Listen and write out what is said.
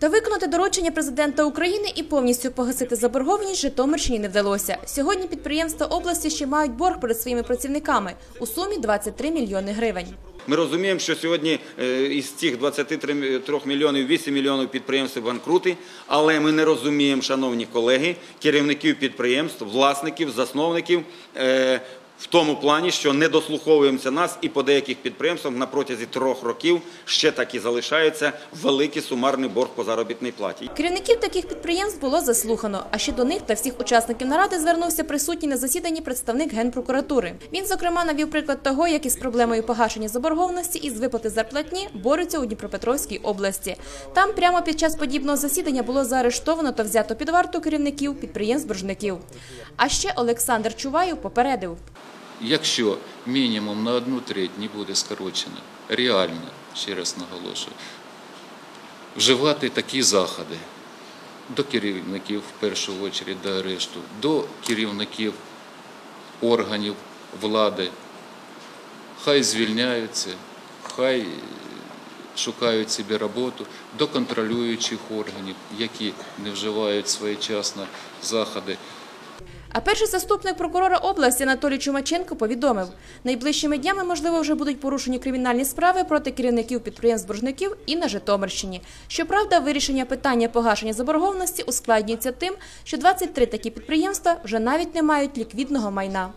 Та виконати доручення президента України і повністю погасити заборгованість Житомирщині не вдалося. Сьогодні підприємства області ще мають борг перед своїми працівниками у сумі 23 мільйони гривень. Ми розуміємо, що сьогодні е, із цих 23 мільйонів 8 мільйонів підприємств банкрути, але ми не розуміємо, шановні колеги, керівників підприємств, власників, засновників. В тому плані, що не дослуховуємося нас, і по деяких підприємствах на протязі трьох років ще так і залишається великий сумарний борг по заробітній платі. Керівників таких підприємств було заслухано. А ще до них та всіх учасників наради звернувся присутній на засіданні представник генпрокуратури. Він зокрема навів приклад того, як із проблемою погашення заборгованості із виплати зарплатні борються у Дніпропетровській області. Там прямо під час подібного засідання було заарештовано та взято під варту керівників підприємств-боржників. А ще Олександр Чуваєв попередив. Якщо мінімум на одну треть не буде скорочено, реально, ще раз наголошую, вживати такі заходи до керівників, в першу чергу до арешту, до керівників органів влади, хай звільняються, хай шукають собі роботу, до контролюючих органів, які не вживають своєчасно заходи. А перший заступник прокурора області Анатолій Чумаченко повідомив, найближчими днями, можливо, вже будуть порушені кримінальні справи проти керівників підприємств-боржників і на Житомирщині. Щоправда, вирішення питання погашення заборгованості ускладнюється тим, що 23 такі підприємства вже навіть не мають ліквідного майна.